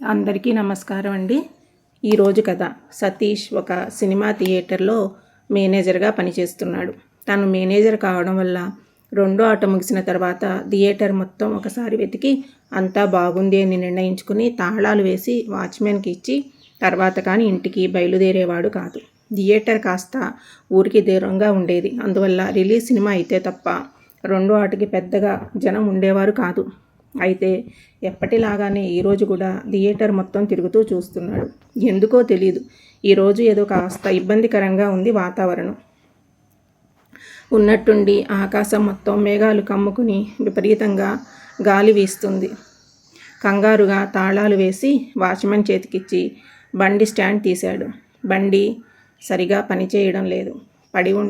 అందరికీ నమస్కారం అండి. ఈరోజు కథ సతీష్ ఒక సినిమా థియేటర్లో మేనేజర్గా పనిచేస్తున్నాడు. తను మేనేజర్ కావడం వల్ల రెండో ఆట ముగిసిన తర్వాత థియేటర్ మొత్తం ఒకసారి వెతికి అంతా బాగుంది అని నిర్ణయించుకుని తాళాలు వేసి వాచ్మెన్కి ఇచ్చి తర్వాత కానీ ఇంటికి బయలుదేరేవాడు కాదు. థియేటర్ కాస్త ఊరికి దూరంగా ఉండేది. అందువల్ల రిలీజ్ సినిమా అయితే తప్ప రెండో ఆటకి పెద్దగా జనం ఉండేవారు కాదు. అయితే ఎప్పటిలాగానే ఈరోజు కూడా థియేటర్ మొత్తం తిరుగుతూ చూస్తున్నాడు. ఎందుకో తెలియదు ఈరోజు ఏదో కాస్త ఇబ్బందికరంగా ఉంది వాతావరణం. ఉన్నట్టుండి ఆకాశం మొత్తం మేఘాలు కమ్ముకుని విపరీతంగా గాలి వీస్తుంది. కంగారుగా తాళాలు వేసి వాచ్మెన్ చేతికిచ్చి బండి స్టాండ్ తీశాడు. బండి సరిగా పనిచేయడం లేదు. పడి ఉం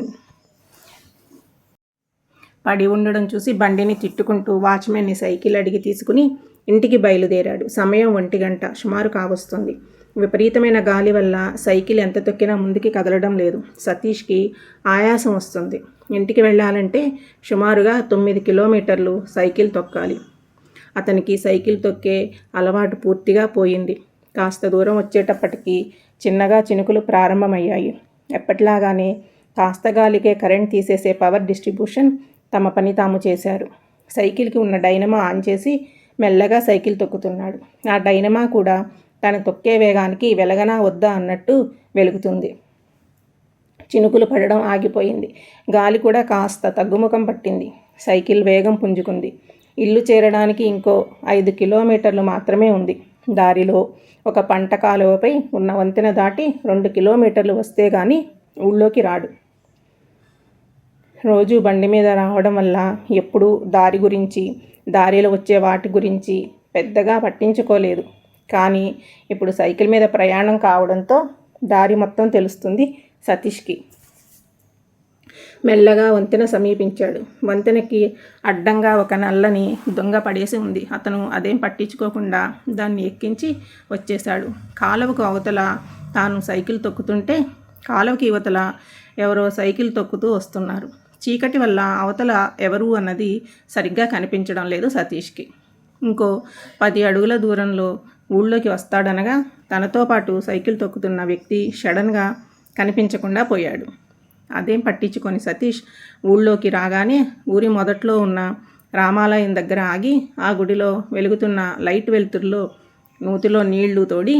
పడి ఉండడం చూసి బండిని తిట్టుకుంటూ వాచ్మెన్ని సైకిల్ అడిగి తీసుకుని ఇంటికి బయలుదేరాడు. సమయం ఒంటి గంట. సుమారు కావస్తుంది. విపరీతమైన గాలి వల్ల సైకిల్ ఎంత తొక్కినా ముందుకి కదలడం లేదు. సతీష్కి ఆయాసం వస్తుంది. ఇంటికి వెళ్ళాలంటే సుమారుగా తొమ్మిది కిలోమీటర్లు సైకిల్ తొక్కాలి. అతనికి సైకిల్ తొక్కే అలవాటు పూర్తిగా పోయింది. కాస్త దూరం వచ్చేటప్పటికి చిన్నగా చినుకులు ప్రారంభమయ్యాయి. ఎప్పటిలాగానే కాస్త గాలికే కరెంట్ తీసేసే పవర్ డిస్ట్రిబ్యూషన్ తమ పని తాము చేశారు. సైకిల్కి ఉన్న డైనమా ఆన్ చేసి మెల్లగా సైకిల్ తొక్కుతున్నాడు. ఆ డైనమా కూడా తను తొక్కే వేగానికి వెలగనా వద్దా అన్నట్టు వెలుగుతుంది. చినుకులు పడడం ఆగిపోయింది. గాలి కూడా కాస్త తగ్గుముఖం పట్టింది. సైకిల్ వేగం పుంజుకుంది. ఇల్లు చేరడానికి ఇంకో ఐదు కిలోమీటర్లు మాత్రమే ఉంది. దారిలో ఒక పంట కాలువపై ఉన్న వంతెన దాటి రెండు కిలోమీటర్లు వస్తే గాని ఊళ్ళోకి రాడు. రోజు బండి మీద రావడం వల్ల ఎప్పుడూ దారి గురించి దారిలో వచ్చే వాటి గురించి పెద్దగా పట్టించుకోలేదు. కానీ ఇప్పుడు సైకిల్ మీద ప్రయాణం కావడంతో దారి మొత్తం తెలుస్తుంది సతీష్కి. మెల్లగా వంతెన సమీపించాడు. వంతెనకి అడ్డంగా ఒక నల్లని దొంగ పడేసి ఉంది. అతను అదేం పట్టించుకోకుండా దాన్ని ఎక్కించి వచ్చేశాడు. కాలువకు అవతల తాను సైకిల్ తొక్కుతుంటే కాలువకి యువతల ఎవరో సైకిల్ తొక్కుతూ వస్తున్నారు. చీకటి వల్ల అవతల ఎవరు అన్నది సరిగ్గా కనిపించడం లేదు సతీష్కి. ఇంకో పది అడుగుల దూరంలో ఊళ్ళోకి వస్తాడనగా తనతో పాటు సైకిల్ తొక్కుతున్న వ్యక్తి సడన్గా కనిపించకుండా పోయాడు. అదేం పట్టించుకొని సతీష్ ఊళ్ళోకి రాగానే ఊరి మొదట్లో ఉన్న రామాలయం దగ్గర ఆగి ఆ గుడిలో వెలుగుతున్న లైట్ వెలుతురులో నూతిలో నీళ్ళు తోడి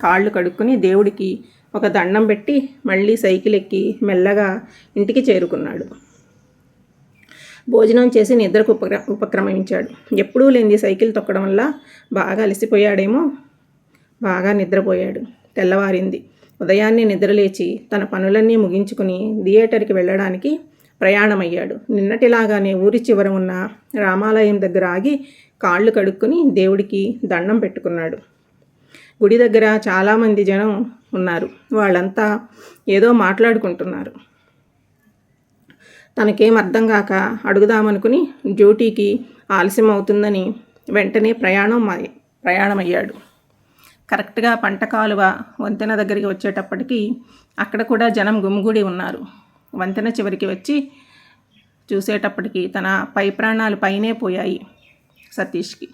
కాళ్ళు కడుక్కుని దేవుడికి ఒక దండం పెట్టి మళ్ళీ సైకిల్ ఎక్కి మెల్లగా ఇంటికి చేరుకున్నాడు. భోజనం చేసి నిద్రకు ఉపక్ర ఉపక్రమించాడు. ఎప్పుడూ లేని సైకిల్ తొక్కడం వల్ల బాగా అలసిపోయాడేమో? బాగా నిద్రపోయాడు. తెల్లవారింది. ఉదయాన్నే నిద్రలేచి తన పనులన్నీ ముగించుకుని థియేటర్కి వెళ్ళడానికి ప్రయాణమయ్యాడు. నిన్నటిలాగానే ఊరి చివర ఉన్న రామాలయం దగ్గర ఆగి కాళ్ళు కడుక్కుని దేవుడికి దండం పెట్టుకున్నాడు. గుడి దగ్గర చాలామంది జనం ఉన్నారు. వాళ్ళంతా ఏదో మాట్లాడుకుంటున్నారు. తనకేం అర్థం కాక అడుగుదామనుకుని డ్యూటీకి ఆలస్యం అవుతుందని వెంటనే ప్రయాణం ప్రయాణమయ్యాడు. కరెక్ట్గా పంట కాలువ వంతెన దగ్గరికి వచ్చేటప్పటికి అక్కడ కూడా జనం గుమిగూడి ఉన్నారు. వంతెన చివరికి వచ్చి చూసేటప్పటికి తన పై ప్రాణాలు పైనే పోయాయి సతీష్కి.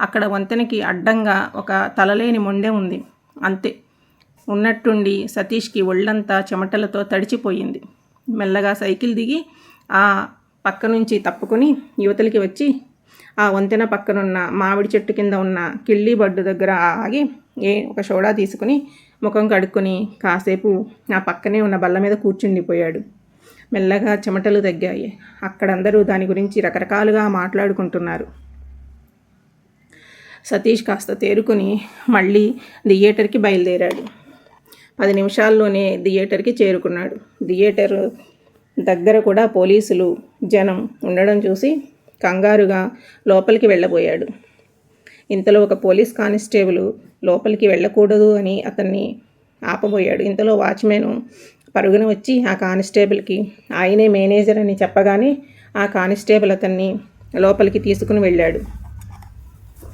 అక్కడ వంతెనకి అడ్డంగా ఒక తలలేని మొండె ఉంది. అంతే. ఉన్నట్టుండి సతీష్కి ఒళ్ళంతా చెమటలతో తడిచిపోయింది. మెల్లగా సైకిల్ దిగి ఆ పక్క నుంచి తప్పుకుని యువతలకి వచ్చి ఆ వంతెన పక్కనున్న మామిడి చెట్టు కింద ఉన్న కిళ్ళి బడ్డు దగ్గర ఆగి ఏ ఒక సోడా తీసుకుని ముఖం కడుక్కొని కాసేపు ఆ పక్కనే ఉన్న బల్ల మీద కూర్చుండిపోయాడు. మెల్లగా చెమటలు తగ్గాయి. అక్కడందరూ దాని గురించి రకరకాలుగా మాట్లాడుకుంటున్నారు. సతీష్ కాస్త తేరుకుని మళ్ళీ థియేటర్కి బయలుదేరాడు. పది నిమిషాల్లోనే థియేటర్కి చేరుకున్నాడు. థియేటర్ దగ్గర కూడా పోలీసులు జనం ఉండడం చూసి కంగారుగా లోపలికి వెళ్ళబోయాడు. ఇంతలో ఒక పోలీస్ కానిస్టేబుల్ లోపలికి వెళ్ళకూడదు అని అతన్ని ఆపబోయాడు. ఇంతలో వాచ్మెన్ పరుగున వచ్చి ఆ కానిస్టేబుల్కి ఆయనే మేనేజర్ అని చెప్పగానే ఆ కానిస్టేబుల్ అతన్ని లోపలికి తీసుకుని వెళ్ళాడు.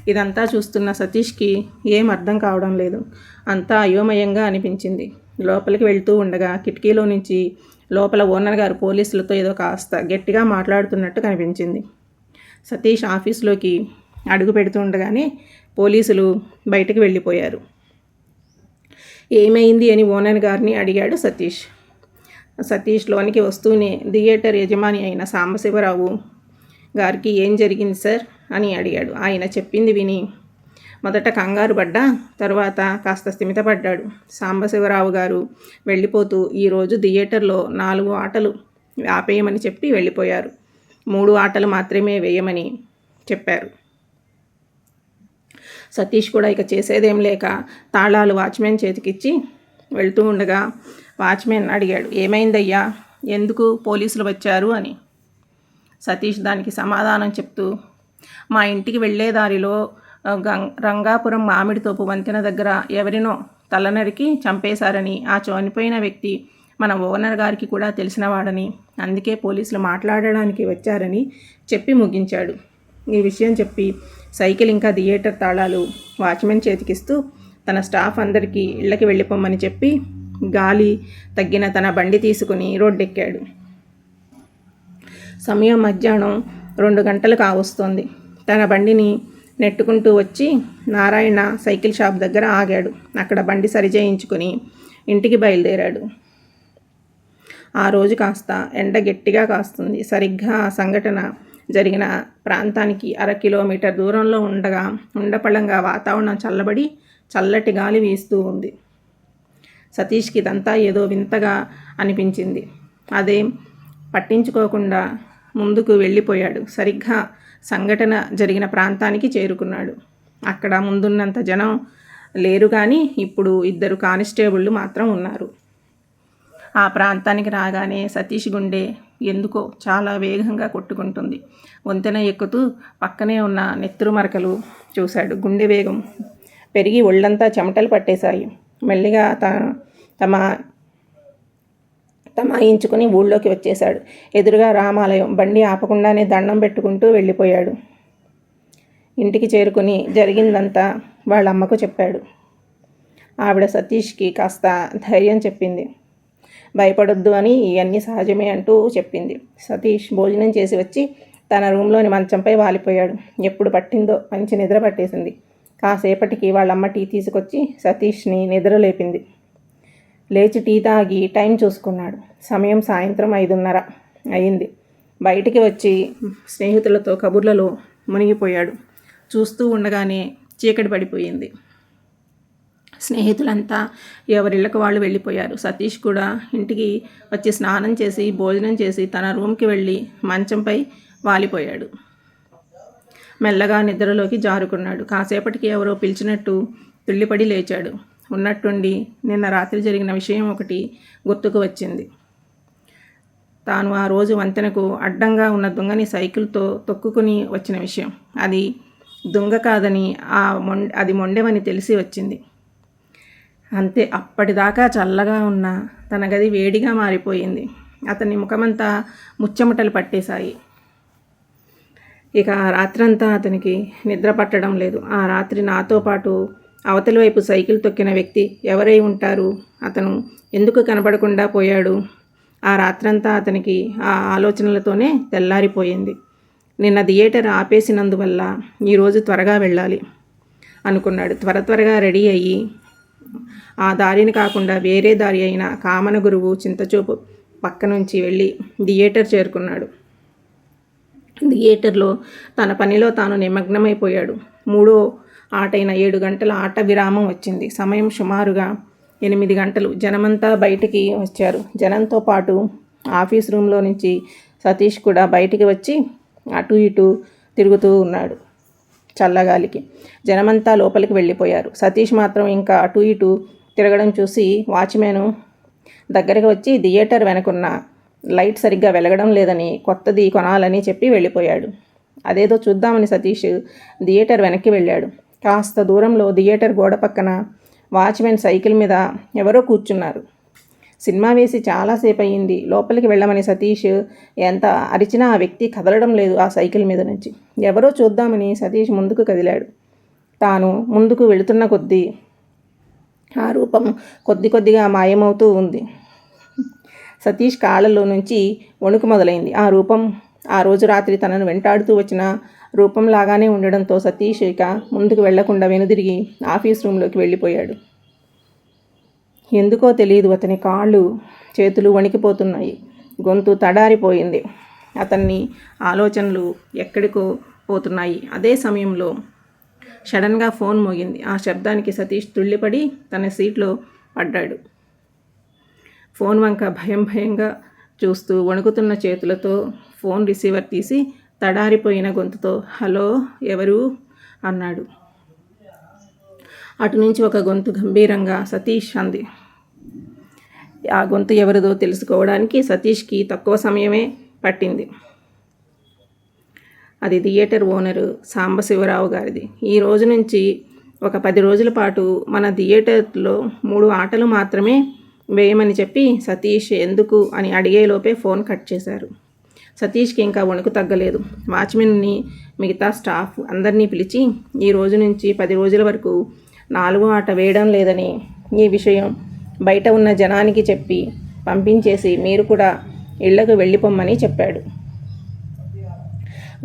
ఇదంతా చూస్తున్న సతీష్కి ఏం అర్థం కావడం లేదు. అంతా అయోమయంగా అనిపించింది. లోపలికి వెళ్తూ ఉండగా కిటికీలో నుంచి లోపల ఓనర్ గారు పోలీసులతో ఏదో కాస్త గట్టిగా మాట్లాడుతున్నట్టు కనిపించింది. సతీష్ ఆఫీస్లోకి అడుగు పెడుతుండగానే పోలీసులు బయటకు వెళ్ళిపోయారు. ఏమైంది అని ఓనర్ గారిని అడిగాడు సతీష్. సతీష్ లోనికి వస్తూనే థియేటర్ యజమాని అయిన సాంబశివరావు గారికి ఏం జరిగింది సార్? అని అడిగాడు. ఆయన చెప్పింది విని మొదట కంగారు పడ్డా తర్వాత కాస్త స్థిమితపడ్డాడు సాంబశివరావు గారు వెళ్ళిపోతూ ఈరోజు థియేటర్లో నాలుగు ఆటలు ఆపేయమని చెప్పి వెళ్ళిపోయారు. మూడు ఆటలు మాత్రమే వేయమని చెప్పారు. సతీష్ కూడా ఇక చేసేదేం లేక తాళాలు వాచ్మెన్ చేతికిచ్చి వెళ్తూ ఉండగా వాచ్మెన్ అడిగాడు ఏమైందయ్యా? ఎందుకు పోలీసులు వచ్చారు? అని. సతీష్ దానికి సమాధానం చెప్తూ మా ఇంటికి వెళ్ళే దారిలో రంగాపురం మామిడి తోపు వంతెన దగ్గర ఎవరినో తలనరికి చంపేశారని ఆ చనిపోయిన వ్యక్తి మన ఓనర్ గారికి కూడా తెలిసినవాడని అందుకే పోలీసులు మాట్లాడడానికి వచ్చారని చెప్పి ముగించాడు. ఈ విషయం చెప్పి సైకిల్ ఇంకా థియేటర్ తాళాలు వాచ్మెన్ చేతికిస్తూ తన స్టాఫ్ అందరికీ ఇళ్ళకి వెళ్ళిపోమని చెప్పి గాలి తగ్గిన తన బండి తీసుకుని రోడ్డెక్కాడు. సమయం మధ్యాహ్నం రెండు గంటలు కావస్తోంది తన బండిని నెట్టుకుంటూ వచ్చి నారాయణ సైకిల్ షాప్ దగ్గర ఆగాడు. అక్కడ బండి సరిచేయించుకుని ఇంటికి బయలుదేరాడు. ఆ రోజు కాస్త ఎండ గట్టిగా కాస్తుంది. సరిగ్గా ఆ సంఘటన జరిగిన ప్రాంతానికి అర కిలోమీటర్ దూరంలో ఉండగా ఉండపళంగా వాతావరణం చల్లబడి చల్లటి గాలి వీస్తూ ఉంది. సతీష్కి ఇదంతా ఏదో వింతగా అనిపించింది. అదేం పట్టించుకోకుండా ముందుకు వెళ్ళిపోయాడు. సరిగ్గా సంఘటన జరిగిన ప్రాంతానికి చేరుకున్నాడు. అక్కడ ముందున్నంత జనం లేరు కానీ ఇప్పుడు ఇద్దరు కానిస్టేబుళ్ళు మాత్రం ఉన్నారు. ఆ ప్రాంతానికి రాగానే సతీష్ గుండె ఎందుకో చాలా వేగంగా కొట్టుకుంటుంది. వంతెన ఎక్కుతూ పక్కనే ఉన్న నెత్తురు మరకలు చూశాడు. గుండె వేగం పెరిగి ఒళ్ళంతా చెమటలు పట్టేశాయి. మెల్లిగా త తమ తమాయించుకుని ఊళ్ళోకి వచ్చేశాడు. ఎదురుగా రామాలయం. బండి ఆపకుండానే దండం పెట్టుకుంటూ వెళ్ళిపోయాడు. ఇంటికి చేరుకుని జరిగిందంతా వాళ్ళ అమ్మకు చెప్పాడు. ఆవిడ సతీష్కి కాస్త ధైర్యం చెప్పింది. భయపడొద్దు అని ఇవన్నీ సహజమే అంటూ చెప్పింది. సతీష్ భోజనం చేసి వచ్చి తన రూమ్లోని మంచంపై వాలిపోయాడు. ఎప్పుడు పట్టిందో మంచి నిద్ర పట్టేసింది. కాసేపటికి వాళ్ళమ్మ టీ తీసుకొచ్చి సతీష్ని నిద్ర లేపింది లేచి టీ తాగి టైం చూసుకున్నాడు. సమయం సాయంత్రం ఐదున్నర అయింది. బయటికి వచ్చి స్నేహితులతో కబుర్లలో మునిగిపోయాడు. చూస్తూ ఉండగానే చీకటి పడిపోయింది. స్నేహితులంతా ఎవరిళ్ళకు వాళ్ళు వెళ్ళిపోయారు. సతీష్ కూడా ఇంటికి వచ్చి స్నానం చేసి భోజనం చేసి తన రూమ్కి వెళ్ళి మంచంపై వాలిపోయాడు. మెల్లగా నిద్రలోకి జారుకున్నాడు. కాసేపటికి ఎవరో పిలిచినట్టు తుళ్ళిపడి లేచాడు. ఉన్నట్టుండి నిన్న రాత్రి జరిగిన విషయం ఒకటి గుర్తుకు వచ్చింది. తాను ఆ రోజు వంతెనకు అడ్డంగా ఉన్న దొంగని సైకిల్తో తొక్కుకుని వచ్చిన విషయం. అది దొంగ కాదని ఆ మొండె అది మొండెమని తెలిసి వచ్చింది. అంతే అప్పటిదాకా చల్లగా ఉన్న తన గది వేడిగా మారిపోయింది. అతని ముఖమంతా ముచ్చమటలు పట్టేశాయి. ఇక ఆ రాత్రంతా అతనికి నిద్ర పట్టడం లేదు. ఆ రాత్రి నాతో పాటు అవతలి వైపు సైకిల్ తొక్కిన వ్యక్తి ఎవరై ఉంటారు? అతను ఎందుకు కనబడకుండా పోయాడు? ఆ రాత్రంతా అతనికి ఆ ఆలోచనలతోనే తెల్లారిపోయింది. నిన్న థియేటర్ ఆపేసినందువల్ల ఈరోజు త్వరగా వెళ్ళాలి అనుకున్నాడు. త్వర త్వరగా రెడీ అయ్యి ఆ దారిని కాకుండా వేరే దారి అయిన కామన గురువు చింతచూపు పక్క నుంచి వెళ్ళి థియేటర్ చేరుకున్నాడు. థియేటర్లో తన పనిలో తాను నిమగ్నమైపోయాడు. మూడో ఆటైన ఏడు గంటల ఆట విరామం వచ్చింది. సమయం సుమారుగా ఎనిమిది గంటలు. జనమంతా బయటికి వచ్చారు. జనంతో పాటు ఆఫీస్ రూమ్లో నుంచి సతీష్ కూడా బయటికి వచ్చి అటు ఇటు తిరుగుతూ ఉన్నాడు చల్లగాలికి. జనమంతా లోపలికి వెళ్ళిపోయారు. సతీష్ మాత్రం ఇంకా అటు ఇటు తిరగడం చూసి వాచ్మెన్ దగ్గరికి వచ్చి థియేటర్ వెనకున్న లైట్ సరిగ్గా వెలగడం లేదని కొత్తది కొనాలని చెప్పి వెళ్ళిపోయాడు. అదేదో చూద్దామని సతీష్ థియేటర్ వెనక్కి వెళ్ళాడు. కాస్త దూరంలో థియేటర్ గోడ పక్కన వాచ్మెన్ సైకిల్ మీద ఎవరో కూర్చున్నారు. సినిమా వేసి చాలాసేపు అయ్యింది లోపలికి వెళ్ళమని సతీష్ ఎంత అరిచినా ఆ వ్యక్తి కదలడం లేదు ఆ సైకిల్ మీద నుంచి. ఎవరో చూద్దామని సతీష్ ముందుకు కదిలాడు. తాను ముందుకు వెళుతున్న కొద్దీ ఆ రూపం కొద్ది కొద్దిగా మాయమవుతూ ఉంది. సతీష్ కాళ్ళలో నుంచి వణుకు మొదలైంది. ఆ రూపం ఆ రోజు రాత్రి తనను వెంటాడుతూ వచ్చిన రూపంలాగానే ఉండడంతో సతీష్ ఇక ముందుకు వెళ్ళకుండా వెనుదిరిగి ఆఫీస్ రూమ్లోకి వెళ్ళిపోయాడు. ఎందుకో తెలియదు అతని కాళ్ళు చేతులు వణికిపోతున్నాయి. గొంతు తడారిపోయింది. అతన్ని ఆలోచనలు ఎక్కడికో పోతున్నాయి. అదే సమయంలో సడన్గా ఫోన్ మోగింది. ఆ శబ్దానికి సతీష్ తుళ్ళిపడి తన సీట్లో పడ్డాడు. ఫోన్ వంక భయం భయంగా చూస్తూ వణుకుతున్న చేతులతో ఫోన్ రిసీవర్ తీసి తడారిపోయిన గొంతుతో హలో ఎవరు అన్నాడు. అటు నుంచి ఒక గొంతు గంభీరంగా సతీష్ అంది. ఆ గొంతు ఎవరిదో తెలుసుకోవడానికి సతీష్కి తక్కువ సమయమే పట్టింది. అది థియేటర్ ఓనరు సాంబశివరావు గారిది. ఈ రోజు నుంచి ఒక పది రోజుల పాటు మన థియేటర్లో మూడు ఆటలు మాత్రమే వేయమని చెప్పి సతీష్ ఎందుకు అని అడిగేలోపే ఫోన్ కట్ చేశారు. సతీష్కి ఇంకా వణుకు తగ్గలేదు. వాచ్మెన్ని మిగతా స్టాఫ్ అందరినీ పిలిచి ఈ రోజు నుంచి పది రోజుల వరకు నాలుగో ఆట వేయడం లేదని ఈ విషయం బయట ఉన్న జనానికి చెప్పి పంపించేసి మీరు కూడా ఇళ్ళకు వెళ్ళిపోమ్మని చెప్పాడు.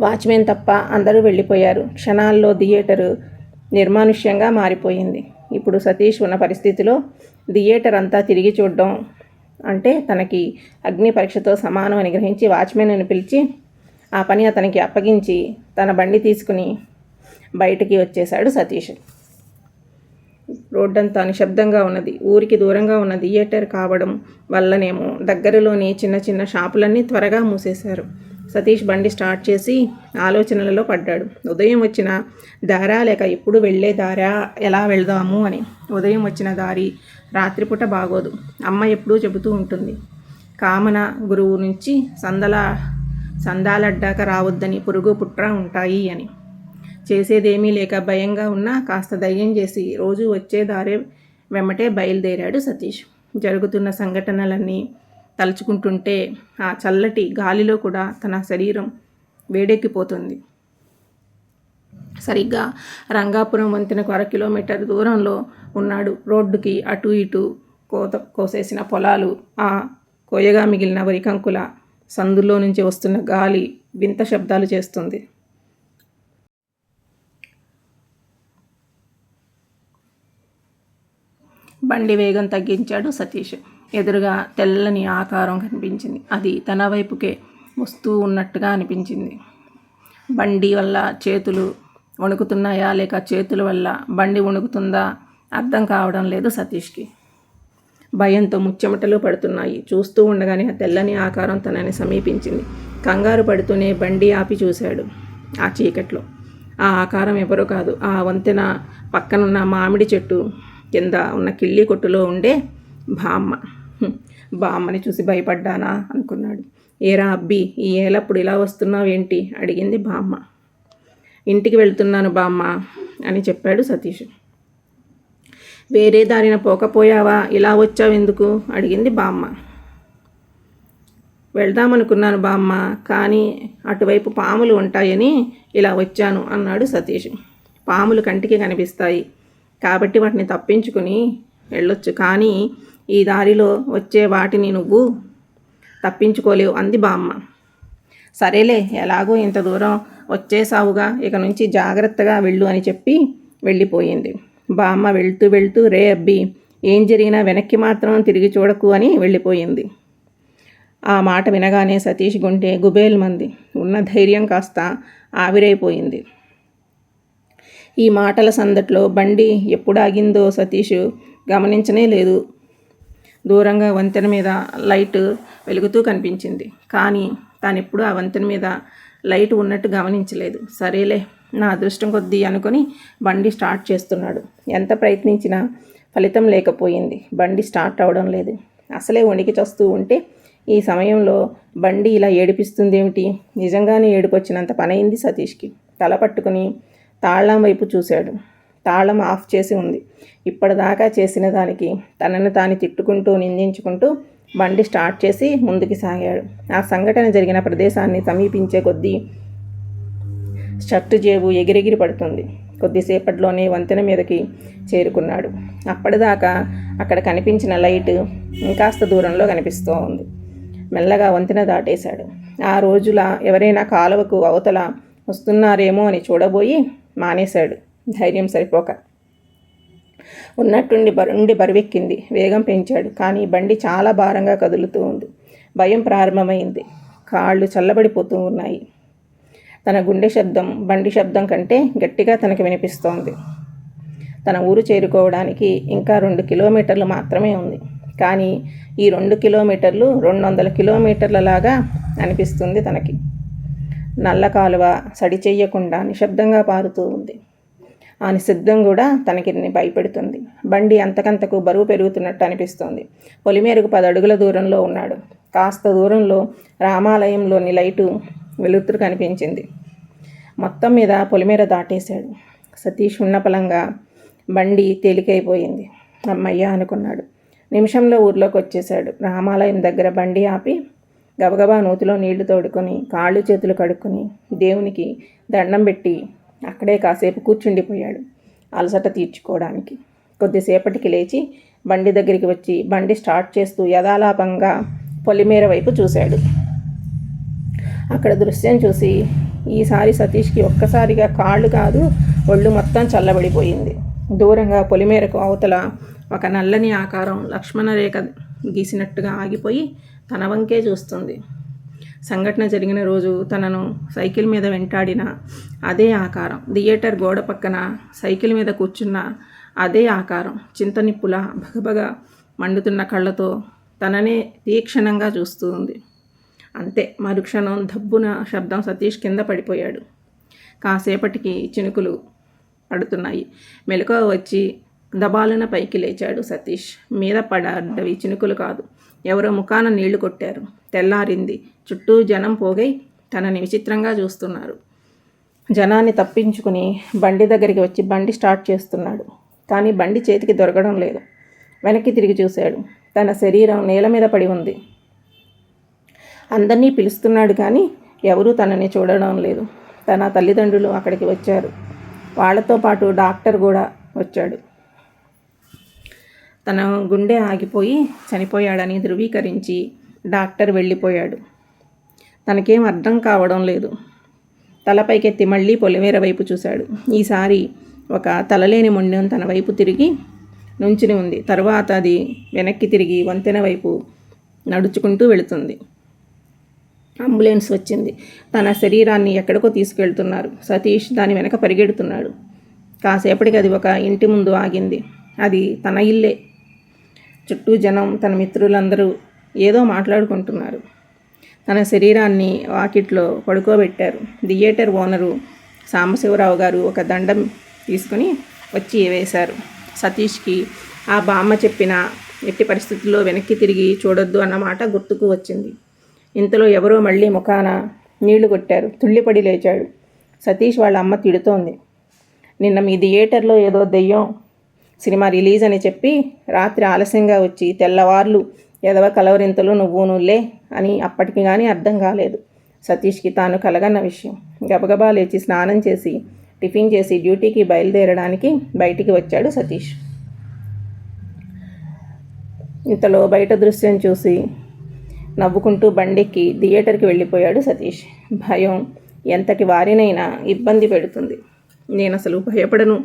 వాచ్మెన్ తప్ప అందరూ వెళ్ళిపోయారు. క్షణాల్లో థియేటరు నిర్మానుష్యంగా మారిపోయింది. ఇప్పుడు సతీష్ ఉన్న పరిస్థితిలో థియేటర్ అంతా తిరిగి చూడడం అంటే తనకి అగ్ని పరీక్షతో సమానం అని గ్రహించి వాచ్మెన్ను పిలిచి ఆ పని అతనికి అప్పగించి తన బండి తీసుకుని బయటికి వచ్చేశాడు సతీష్. రోడ్డంతా నిశ్శబ్దంగా ఉన్నది. ఊరికి దూరంగా ఉన్న థియేటర్ కావడం వల్లనేమో దగ్గరలోని చిన్న చిన్న షాపులన్నీ త్వరగా మూసేశారు. సతీష్ బండి స్టార్ట్ చేసి ఆలోచనలలో పడ్డాడు. ఉదయం వచ్చిన దారా లేక ఎప్పుడు వెళ్ళే దారా ఎలా వెళ్దాము అని. ఉదయం వచ్చిన దారి రాత్రిపూట బాగోదు. అమ్మ ఎప్పుడూ చెబుతూ ఉంటుంది కామన గురువు నుంచి సందల సందాలడ్డాక రావద్దని పురుగు పుట్ర ఉంటాయి అని. చేసేదేమీ లేక భయంగా ఉన్నా కాస్త ధైర్యం చేసి రోజు వచ్చే దారే వెమ్మటే బయలుదేరాడు సతీష్. జరుగుతున్న సంఘటనలన్నీ తలుచుకుంటుంటే ఆ చల్లటి గాలిలో కూడా తన శరీరం వేడెక్కిపోతుంది. సరిగ్గా రంగాపురం వంతెనకు అర కిలోమీటర్ దూరంలో ఉన్నాడు. రోడ్డుకి అటు ఇటు కోత కోసేసిన పొలాలు. ఆ కోయగా మిగిలిన వరికంకుల సందులో నుంచి వస్తున్న గాలి వింత శబ్దాలు చేస్తుంది. బండి వేగం తగ్గించాడు సతీష్. ఎదురుగా తెల్లని ఆకారం కనిపించింది. అది తన వైపుకే వస్తూ ఉన్నట్టుగా అనిపించింది. బండి వల్ల చేతులు వణుకుతున్నాయా లేక చేతుల వల్ల బండి వణుకుతుందా? అర్థం కావడం లేదు సతీష్కి. భయంతో ముచ్చెమటలు పడుతున్నాయి. చూస్తూ ఉండగానే ఆ తెల్లని ఆకారం తనని సమీపించింది. కంగారు పడుతూనే బండి ఆపి చూశాడు ఆ చీకట్లో. ఆ ఆకారం ఎవరో కాదు ఆ వంతెన పక్కనున్న మామిడి చెట్టు కింద ఉన్న కిళ్ళి కొట్టులో ఉండే బామ్మ. బామ్మని చూసి భయపడ్డానా? అనుకున్నాడు. ఏరా అబ్బి ఈ ఏలప్పుడు ఇలా వస్తున్నావు ఏంటి అడిగింది బామ్మ. ఇంటికి వెళ్తున్నాను బామ్మ అని చెప్పాడు సతీష్. వేరే దారిన పోకపోయావా? ఇలా వచ్చావు ఎందుకు? అడిగింది బామ్మ. వెళ్దామనుకున్నాను బామ్మ కానీ అటువైపు పాములు ఉంటాయని ఇలా వచ్చాను అన్నాడు సతీష్. పాములు కంటికి కనిపిస్తాయి కాబట్టి వాటిని తప్పించుకుని వెళ్ళొచ్చు కానీ ఈ దారిలో వచ్చే వాటిని నువ్వు తప్పించుకోలేవు అంది బామ్మ. సరేలే ఎలాగో ఇంత దూరం వచ్చేసావుగా ఇక నుంచి జాగ్రత్తగా వెళ్ళు అని చెప్పి వెళ్ళిపోయింది. బామ్మ వెళ్తూ వెళ్తూ రే అబ్బి ఏం జరిగినా వెనక్కి మాత్రం తిరిగి చూడకు అని వెళ్ళిపోయింది. ఆ మాట వినగానే సతీష్ గుంటే గుబేల్ మంది ఉన్న ధైర్యం కాస్త ఆవిరైపోయింది. ఈ మాటల సందట్లో బండి ఎప్పుడు ఆగిందో సతీష్ గమనించనే లేదు. దూరంగా వంతెన మీద లైట్ వెలుగుతూ కనిపించింది. కానీ తాను ఎప్పుడు ఆ వంతెన మీద లైట్ ఉన్నట్టు గమనించలేదు. సరేలే నా అదృష్టం కొద్దీ అనుకొని బండి స్టార్ట్ చేస్తున్నాడు. ఎంత ప్రయత్నించినా ఫలితం లేకపోయింది. బండి స్టార్ట్ అవడం లేదు. అసలే వణికి చస్తూ ఉంటే ఈ సమయంలో బండి ఇలా ఏడిపిస్తుందేమిటి? నిజంగానే ఏడుపొచ్చినంత పనైంది సతీష్కి. తల పట్టుకుని తాళం వైపు చూశాడు. తాళం ఆఫ్ చేసి ఉంది. ఇప్పటిదాకా చేసిన దానికి తనను తాను తిట్టుకుంటూ నిందించుకుంటూ బండి స్టార్ట్ చేసి ముందుకు సాగాడు. ఆ సంఘటన జరిగిన ప్రదేశాన్ని సమీపించే కొద్దీ షర్టు జేబు ఎగిరెగిరి పడుతుంది. కొద్దిసేపట్లోనే వంతెన మీదకి చేరుకున్నాడు. అప్పటిదాకా అక్కడ కనిపించిన లైట్ ఇంకాస్త దూరంలో కనిపిస్తూ ఉంది మెల్లగా వంతెన దాటేశాడు. ఆ రోజుల ఎవరైనా కాలువకు అవతల వస్తున్నారేమో అని చూడబోయి మానేశాడు. ధైర్యం సరిపోక ఉన్నట్టుండి బరుండి బరువెక్కింది. వేగం పెంచాడు. కానీ బండి చాలా భారంగా కదులుతూ ఉంది. భయం ప్రారంభమైంది. కాళ్ళు చల్లబడిపోతూ ఉన్నాయి. తన గుండె శబ్దం బండి శబ్దం కంటే గట్టిగా తనకి వినిపిస్తోంది. తన ఊరు చేరుకోవడానికి ఇంకా రెండు కిలోమీటర్లు మాత్రమే ఉంది. కానీ ఈ రెండు కిలోమీటర్లు రెండు వందల కిలోమీటర్ల లాగా అనిపిస్తుంది తనకి. నల్ల కాలువ సడి చెయ్యకుండా నిశ్శబ్దంగా పారుతూ ఉంది. ఆ నిశ్శబ్దం కూడా తనకి భయపెడుతుంది. బండి అంతకంతకు బరువు పెరుగుతున్నట్టు అనిపిస్తోంది. పొలిమేరకు పది అడుగుల దూరంలో ఉన్నాడు. కాస్త దూరంలో రామాలయంలోని లైటు వెలుతురు కనిపించింది. మొత్తం మీద పొలిమేర దాటేశాడు. సతీష్ ఉన్నపలంగా బండి తేలికైపోయింది. అమ్మయ్య అనుకున్నాడు. నిమిషంలో ఊర్లోకి వచ్చేశాడు రామాలయం దగ్గర బండి ఆపి గబగబా నూతిలో నీళ్ళు తోడుకొని కాళ్ళు చేతులు కడుక్కొని దేవునికి దండం పెట్టి అక్కడే కాసేపు కూర్చుండిపోయాడు అలసట తీర్చుకోవడానికి. కొద్దిసేపటికి లేచి బండి దగ్గరికి వచ్చి బండి స్టార్ట్ చేస్తూ యథాలాపంగా పొలిమేర వైపు చూశాడు. అక్కడ దృశ్యం చూసి ఈసారి సతీష్కి ఒక్కసారిగా కాళ్ళు కాదు ఒళ్ళు మొత్తం చల్లబడిపోయింది. దూరంగా పొలిమేరకు అవతల ఒక నల్లని ఆకారం లక్ష్మణ రేఖ గీసినట్టుగా ఆగిపోయి తన వంకే చూస్తుంది. సంఘటన జరిగిన రోజు తనను సైకిల్ మీద వెంటాడిన అదే ఆకారం. థియేటర్ గోడ పక్కన సైకిల్ మీద కూర్చున్న అదే ఆకారం. చింతనిప్పుల భగభగ మండుతున్న కళ్ళతో తననే తీక్షణంగా చూస్తూ ఉంది. అంతే మరుక్షణం దబ్బున శబ్దం సతీష్ కింద పడిపోయాడు. కాసేపటికి చినుకులు పడుతున్నాయి. మెలకువ వచ్చి దబాలన పైకి లేచాడు సతీష్. మీద పడ్డవి చినుకులు కాదు. ఎవరో ముఖాన నీళ్ళు కొట్టారు. తెల్లారింది. చుట్టూ జనం పోగై తనని విచిత్రంగా చూస్తున్నారు. జనాన్ని తప్పించుకుని బండి దగ్గరికి వచ్చి బండి స్టార్ట్ చేస్తున్నాడు. కానీ బండి చేతికి దొరకడం లేదు. వెనక్కి తిరిగి చూశాడు. తన శరీరం నేల మీద పడి ఉంది. అందరినీ పిలుస్తున్నాడు కానీ ఎవరూ తనని చూడడం లేదు. తన తల్లిదండ్రులు అక్కడికి వచ్చారు. వాళ్ళతో పాటు డాక్టర్ కూడా వచ్చాడు. తన గుండె ఆగిపోయి చనిపోయాడని ధృవీకరించి డాక్టర్ వెళ్ళిపోయాడు. తనకేం అర్థం కావడం లేదు. తలపైకెత్తి మళ్ళీ పొలిమేర వైపు చూశాడు. ఈసారి ఒక తలలేని మొండెం తన వైపు తిరిగి నుంచుని ఉంది. తర్వాత అది వెనక్కి తిరిగి వంతెన వైపు నడుచుకుంటూ వెళుతుంది. అంబులెన్స్ వచ్చింది. తన శరీరాన్ని ఎక్కడికో తీసుకెళ్తున్నారు. సతీష్ దాని వెనక పరిగెడుతున్నాడు. కాసేపటికి అది ఒక ఇంటి ముందు ఆగింది. అది తన ఇల్లే. చుట్టూ జనం తన మిత్రులందరూ ఏదో మాట్లాడుకుంటున్నారు. తన శరీరాన్ని వాకిట్లో పడుకోబెట్టారు. థియేటర్ ఓనరు సాంబశివరావు గారు ఒక దండం తీసుకుని వచ్చి వేశారు. సతీష్కి ఆ బామ్మ చెప్పిన ఎట్టి పరిస్థితుల్లో వెనక్కి తిరిగి చూడొద్దు అన్నమాట గుర్తుకు వచ్చింది. ఇంతలో ఎవరో మళ్ళీ ముఖాన నీళ్ళు కొట్టారు. తుళ్ళిపడి లేచాడు. సతీష్ వాళ్ళ అమ్మ తిడుతోంది. నిన్న మీ థియేటర్లో ఏదో దెయ్యం సినిమా రిలీజ్ అని చెప్పి రాత్రి ఆలస్యంగా వచ్చి తెల్లవార్లు ఎదవ కలవరింతలు నువ్వు నువ్వులే అని అప్పటికి కానీ అర్థం కాలేదు. సతీష్కి తాను కలగన్న విషయం. గబగబా లేచి స్నానం చేసి టిఫిన్ చేసి డ్యూటీకి బయలుదేరడానికి బయటికి వచ్చాడు సతీష్. ఇంతలో బయట దృశ్యం చూసి నవ్వుకుంటూ బండెక్కి థియేటర్కి వెళ్ళిపోయాడు సతీష్. భయం ఎంతటి వారినైనా ఇబ్బంది పెడుతుంది. నేను అసలు భయపడను.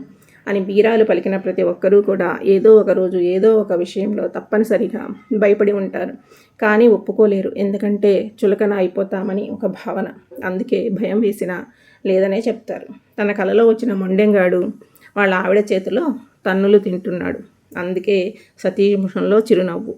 అని బీరాలు పలికిన ప్రతి ఒక్కరూ కూడా ఏదో ఒక రోజు ఏదో ఒక విషయంలో తప్పనిసరిగా భయపడి ఉంటారు. కానీ ఒప్పుకోలేరు. ఎందుకంటే చులకన అయిపోతామని ఒక భావన. అందుకే భయం వేసినా లేదనే చెప్తారు. తన కలలో వచ్చిన మొండెంగాడు వాళ్ళ ఆవిడ చేతిలో తన్నులు తింటున్నాడు. అందుకే సతీముఖంలో చిరునవ్వు.